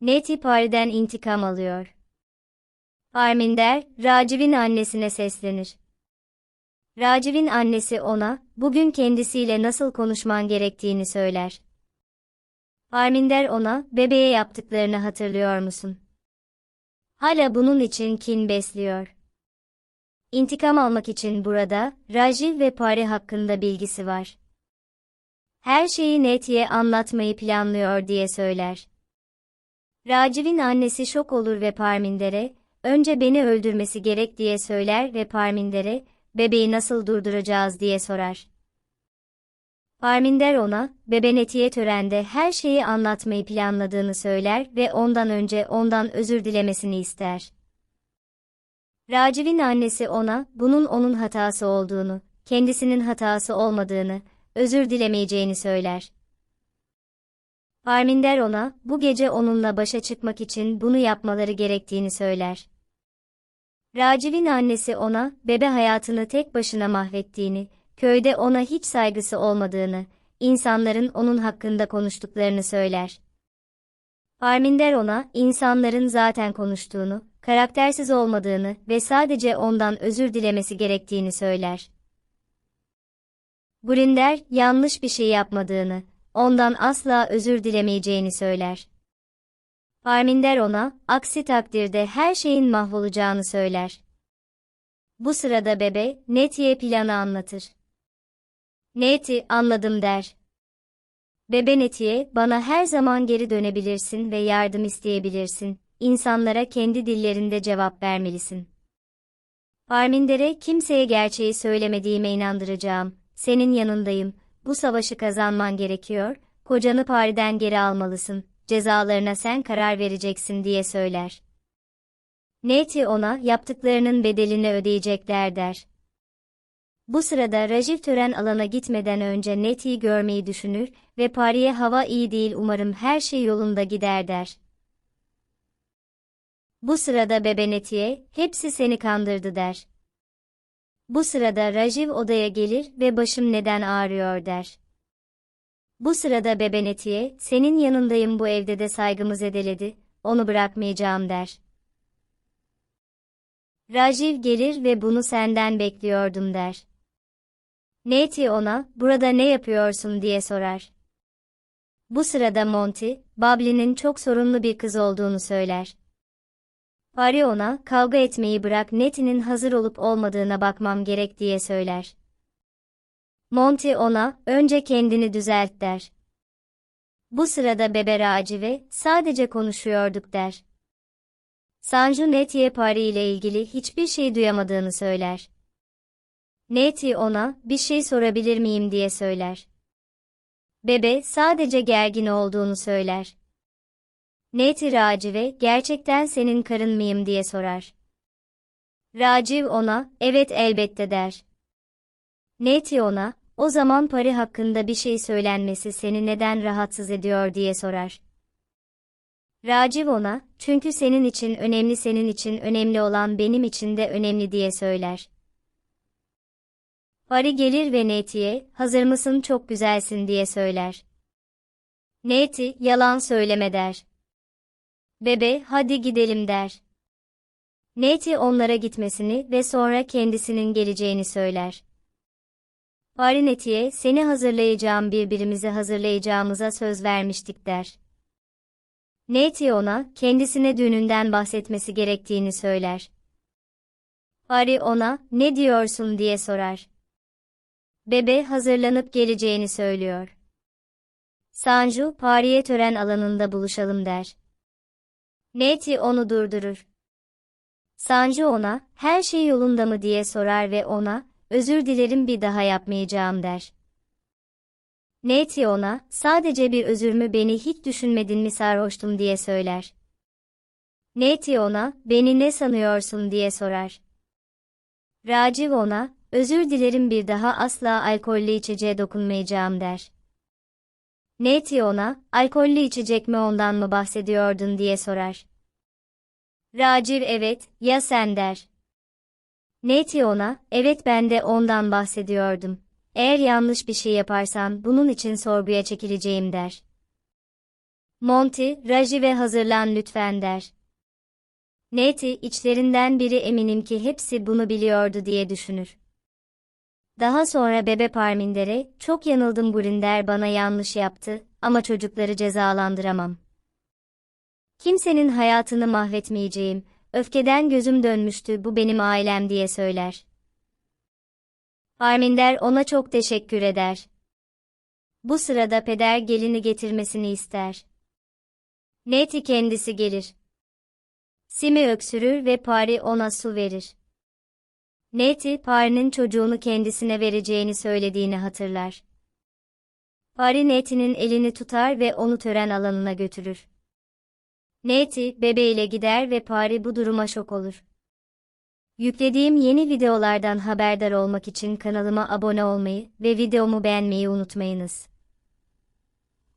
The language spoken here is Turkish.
Neti Pari'den intikam alıyor. Arminder, Raciv'in annesine seslenir. Raciv'in annesi ona, bugün kendisiyle nasıl konuşman gerektiğini söyler. Arminder ona, bebeğe yaptıklarını hatırlıyor musun? Hala bunun için kin besliyor. İntikam almak için burada, Rajiv ve Pari hakkında bilgisi var. Her şeyi Neti'ye anlatmayı planlıyor diye söyler. Raciv'in annesi şok olur ve Parminder'e, önce beni öldürmesi gerek diye söyler ve Parminder'e, bebeği nasıl durduracağız diye sorar. Parminder ona, bebe Neti'ye törende her şeyi anlatmayı planladığını söyler ve ondan önce ondan özür dilemesini ister. Raciv'in annesi ona, bunun onun hatası olduğunu, kendisinin hatası olmadığını, özür dilemeyeceğini söyler. Parminder ona, bu gece onunla başa çıkmak için bunu yapmaları gerektiğini söyler. Raciv'in annesi ona, bebe hayatını tek başına mahvettiğini, köyde ona hiç saygısı olmadığını, insanların onun hakkında konuştuklarını söyler. Parminder ona, insanların zaten konuştuğunu, karaktersiz olmadığını ve sadece ondan özür dilemesi gerektiğini söyler. Grinder, yanlış bir şey yapmadığını, ondan asla özür dilemeyeceğini söyler. Parminder ona, aksi takdirde her şeyin mahvolacağını söyler. Bu sırada bebe, Neti'ye planı anlatır. Neti, anladım der. Bebe Neti'ye, bana her zaman geri dönebilirsin ve yardım isteyebilirsin. İnsanlara kendi dillerinde cevap vermelisin. Parminder'e kimseye gerçeği söylemediğime inandıracağım. Senin yanındayım. Bu savaşı kazanman gerekiyor. Kocanı Pari'den geri almalısın. Cezalarına sen karar vereceksin diye söyler. Neti ona yaptıklarının bedelini ödeyecekler der. Bu sırada Rajiv tören alana gitmeden önce Neti'yi görmeyi düşünür ve Pari'ye hava iyi değil umarım her şey yolunda gider der. Bu sırada Bebe Neti'ye, hepsi seni kandırdı der. Bu sırada Rajiv odaya gelir ve başım neden ağrıyor der. Bu sırada Bebe Neti'ye, senin yanındayım bu evde de saygımı zedeledi, onu bırakmayacağım der. Rajiv gelir ve bunu senden bekliyordum der. Neti ona, burada ne yapıyorsun diye sorar. Bu sırada Monty, Bubbly'nin çok sorunlu bir kız olduğunu söyler. Pari ona, kavga etmeyi bırak Neti'nin hazır olup olmadığına bakmam gerek diye söyler. Monty ona, önce kendini düzelt der. Bu sırada Bebe Racive, sadece konuşuyorduk der. Sanju Neti'ye Pari ile ilgili hiçbir şey duyamadığını söyler. Neti ona, bir şey sorabilir miyim diye söyler. Bebe, sadece gergin olduğunu söyler. Neti Racive, gerçekten senin karın mıyım diye sorar. Raciv ona, evet elbette der. Neti ona, o zaman Pari hakkında bir şey söylenmesi seni neden rahatsız ediyor diye sorar. Raciv ona, çünkü senin için önemli senin için önemli olan benim için de önemli diye söyler. Pari gelir ve Neti'ye, hazır mısın çok güzelsin diye söyler. Neti, yalan söyleme der. Bebe, hadi gidelim der. Neti onlara gitmesini ve sonra kendisinin geleceğini söyler. Pari Neti'ye, seni hazırlayacağım birbirimizi hazırlayacağımıza söz vermiştik der. Neti ona, kendisine düğününden bahsetmesi gerektiğini söyler. Pari ona, ne diyorsun diye sorar. Bebe hazırlanıp geleceğini söylüyor. Sanju, Pari'ye tören alanında buluşalım der. Neti onu durdurur. Sanju ona, her şey yolunda mı diye sorar ve ona, özür dilerim bir daha yapmayacağım der. Neti ona, sadece bir özür mü beni hiç düşünmedin mi sarhoştum diye söyler. Neti ona, beni ne sanıyorsun diye sorar. Raciv ona, özür dilerim bir daha asla alkollü içeceğe dokunmayacağım der. Neti ona, alkollü içecek mi ondan mı bahsediyordun diye sorar. Raciv evet, ya sen der. Neti ona, evet ben de ondan bahsediyordum. Eğer yanlış bir şey yaparsan bunun için sorguya çekileceğim der. Monty, Raji ve hazırlan lütfen der. Neti, içlerinden biri eminim ki hepsi bunu biliyordu diye düşünür. Daha sonra bebe Parminder'e, çok yanıldım Gurinder bana yanlış yaptı ama çocukları cezalandıramam. Kimsenin hayatını mahvetmeyeceğim, öfkeden gözüm dönmüştü bu benim ailem diye söyler. Parminder ona çok teşekkür eder. Bu sırada peder gelini getirmesini ister. Neti kendisi gelir. Simi öksürür ve Pari ona su verir. Neti, Pari'nin çocuğunu kendisine vereceğini söylediğini hatırlar. Pari Neti'nin elini tutar ve onu tören alanına götürür. Neti, bebeğiyle gider ve Pari bu duruma şok olur. Yüklediğim yeni videolardan haberdar olmak için kanalıma abone olmayı ve videomu beğenmeyi unutmayınız.